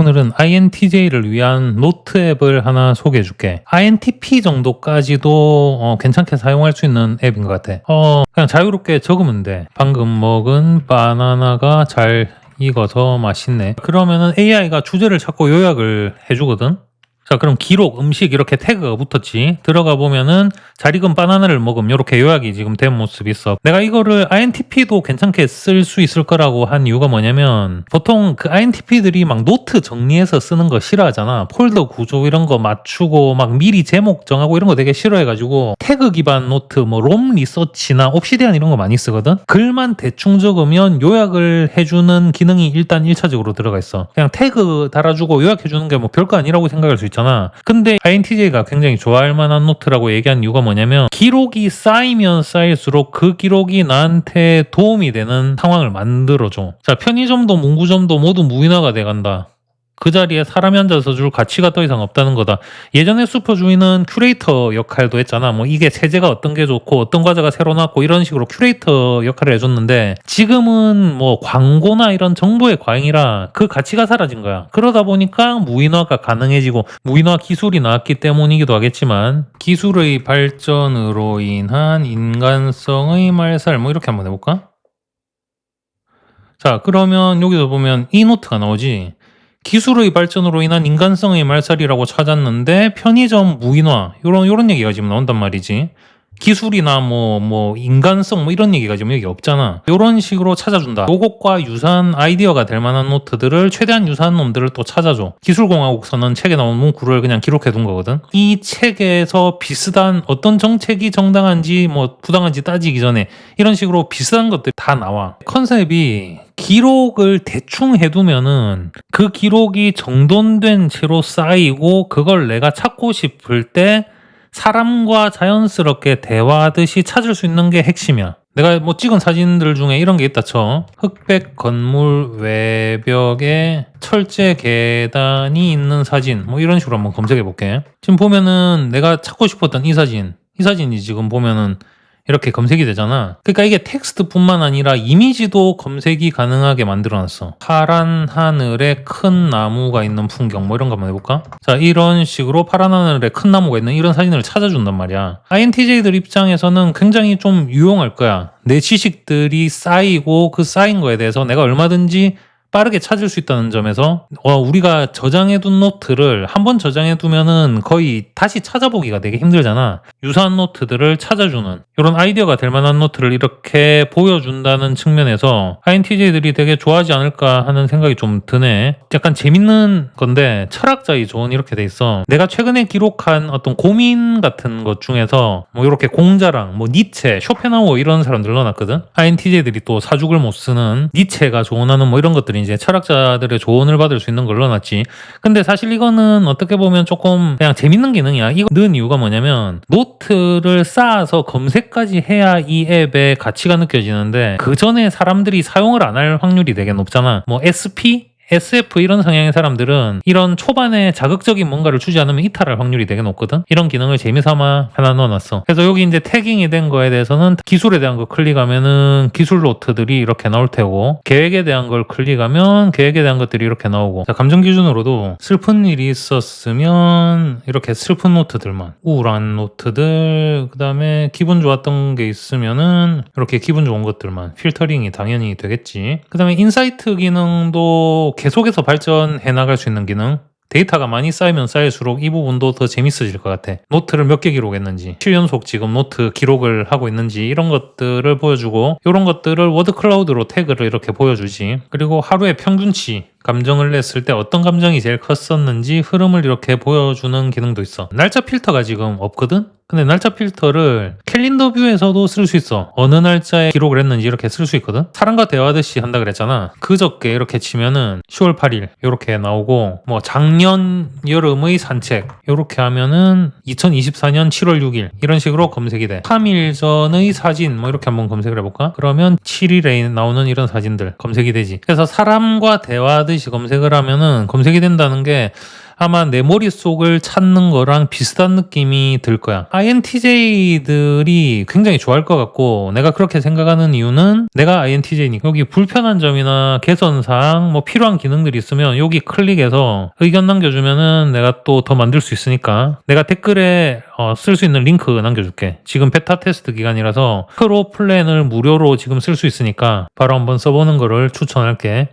오늘은 INTJ를 위한 노트 앱을 하나 소개해 줄게. INTP 정도까지도 어, 괜찮게 사용할 수 있는 앱인 것 같아. 어, 그냥 자유롭게 적으면 돼. 방금 먹은 바나나가 잘 익어서 맛있네. 그러면은 AI가 주제를 찾고 요약을 해주거든. 자, 그럼 기록, 음식 이렇게 태그가 붙었지. 들어가 보면은 잘 익은 바나나를 먹음 이렇게 요약이 지금 된 모습이 있어. 내가 이거를 INTP도 괜찮게 쓸 수 있을 거라고 한 이유가 뭐냐면 보통 그 INTP들이 막 노트 정리해서 쓰는 거 싫어하잖아. 폴더 구조 이런 거 맞추고 막 미리 제목 정하고 이런 거 되게 싫어해가지고 태그 기반 노트 뭐 롬 리서치나 옵시디안 이런 거 많이 쓰거든. 글만 대충 적으면 요약을 해주는 기능이 일단 1차적으로 들어가 있어. 그냥 태그 달아주고 요약해주는 게 뭐 별거 아니라고 생각할 수 있잖아. 근데 INTJ가 굉장히 좋아할 만한 노트라고 얘기한 이유가 뭐냐면 기록이 쌓이면 쌓일수록 그 기록이 나한테 도움이 되는 상황을 만들어줘. 자, 편의점도 문구점도 모두 무인화가 돼간다. 그 자리에 사람이 앉아서 줄 가치가 더 이상 없다는 거다. 예전에 슈퍼주인은 큐레이터 역할도 했잖아. 뭐 이게 세제가 어떤 게 좋고 어떤 과자가 새로 나왔고 이런 식으로 큐레이터 역할을 해줬는데 지금은 뭐 광고나 이런 정보의 과잉이라 그 가치가 사라진 거야. 그러다 보니까 무인화가 가능해지고 무인화 기술이 나왔기 때문이기도 하겠지만 기술의 발전으로 인한 인간성의 말살 뭐 이렇게 한번 해볼까? 자 그러면 여기서 보면 이 노트가 나오지. 기술의 발전으로 인한 인간성의 말살이라고 찾았는데 편의점 무인화 요런 요런 얘기가 지금 나온단 말이지. 기술이나 뭐뭐 인간성 뭐 이런 얘기가 지금 여기 없잖아. 요런 식으로 찾아준다. 요것과 유사한 아이디어가 될 만한 노트들을 최대한 유사한 놈들을 또 찾아줘. 기술공화국서는 책에 나온 문구를 그냥 기록해 둔 거거든. 이 책에서 비슷한 어떤 정책이 정당한지 뭐 부당한지 따지기 전에 이런 식으로 비슷한 것들 다 나와. 컨셉이 기록을 대충 해두면은 그 기록이 정돈된 채로 쌓이고 그걸 내가 찾고 싶을 때 사람과 자연스럽게 대화하듯이 찾을 수 있는 게 핵심이야. 내가 뭐 찍은 사진들 중에 이런 게 있다 쳐. 흑백 건물 외벽에 철제 계단이 있는 사진. 뭐 이런 식으로 한번 검색해 볼게. 지금 보면은 내가 찾고 싶었던 이 사진. 이 사진이 지금 보면은 이렇게 검색이 되잖아. 그러니까 이게 텍스트뿐만 아니라 이미지도 검색이 가능하게 만들어놨어. 파란 하늘에 큰 나무가 있는 풍경 뭐 이런 거 한번 해볼까? 자 이런 식으로 파란 하늘에 큰 나무가 있는 이런 사진을 찾아준단 말이야. INTJ들 입장에서는 굉장히 좀 유용할 거야. 내 지식들이 쌓이고 그 쌓인 거에 대해서 내가 얼마든지 빠르게 찾을 수 있다는 점에서 어, 우리가 저장해둔 노트를 한 번 저장해두면은 거의 다시 찾아보기가 되게 힘들잖아. 유사한 노트들을 찾아주는 이런 아이디어가 될 만한 노트를 이렇게 보여준다는 측면에서 INTJ들이 되게 좋아하지 않을까 하는 생각이 좀 드네. 약간 재밌는 건데 철학자의 조언 이렇게 돼 있어. 내가 최근에 기록한 어떤 고민 같은 것 중에서 뭐 이렇게 공자랑 뭐 니체, 쇼펜하우어 이런 사람들 넣어놨거든. INTJ들이 또 사죽을 못 쓰는 니체가 조언하는 뭐 이런 것들이 이제 철학자들의 조언을 받을 수 있는 걸 넣어놨지. 근데 사실 이거는 어떻게 보면 조금 그냥 재밌는 기능이야. 이거 넣은 이유가 뭐냐면 노트를 쌓아서 검색까지 해야 이 앱의 가치가 느껴지는데 그 전에 사람들이 사용을 안 할 확률이 되게 높잖아. 뭐 SP SF 이런 성향의 사람들은 이런 초반에 자극적인 뭔가를 주지 않으면 이탈할 확률이 되게 높거든. 이런 기능을 재미삼아 하나 넣어놨어. 그래서 여기 이제 태깅이 된 거에 대해서는 기술에 대한 거 클릭하면은 기술 노트들이 이렇게 나올 테고 계획에 대한 걸 클릭하면 계획에 대한 것들이 이렇게 나오고 자, 감정 기준으로도 슬픈 일이 있었으면 이렇게 슬픈 노트들만 우울한 노트들 그 다음에 기분 좋았던 게 있으면은 이렇게 기분 좋은 것들만 필터링이 당연히 되겠지. 그 다음에 인사이트 기능도 계속해서 발전해 나갈 수 있는 기능 데이터가 많이 쌓이면 쌓일수록 이 부분도 더 재밌어질 것 같아. 노트를 몇 개 기록했는지, 7연속 지금 노트 기록을 하고 있는지 이런 것들을 보여주고 이런 것들을 워드 클라우드로 태그를 이렇게 보여주지. 그리고 하루의 평균치 감정을 냈을 때 어떤 감정이 제일 컸었는지 흐름을 이렇게 보여주는 기능도 있어. 날짜 필터가 지금 없거든? 근데 날짜 필터를 캘린더 뷰에서도 쓸 수 있어. 어느 날짜에 기록을 했는지 이렇게 쓸 수 있거든? 사람과 대화하듯이 한다 그랬잖아. 그저께 이렇게 치면은 10월 8일 이렇게 나오고 뭐 작년 여름의 산책 이렇게 하면은 2024년 7월 6일 이런 식으로 검색이 돼. 3일 전의 사진 뭐 이렇게 한번 검색을 해볼까? 그러면 7일에 나오는 이런 사진들 검색이 되지. 그래서 사람과 대화하듯이 검색을 하면은 검색이 된다는 게 아마 내 머릿속을 찾는 거랑 비슷한 느낌이 들 거야. INTJ들이 굉장히 좋아할 것 같고 내가 그렇게 생각하는 이유는 내가 INTJ니까 여기 불편한 점이나 개선사항 뭐 필요한 기능들이 있으면 여기 클릭해서 의견 남겨주면은 내가 또 더 만들 수 있으니까 내가 댓글에 어, 쓸수 있는 링크 남겨줄게. 지금 베타 테스트 기간이라서 프로 플랜을 무료로 지금 쓸 수 있으니까 바로 한번 써보는 거를 추천할게.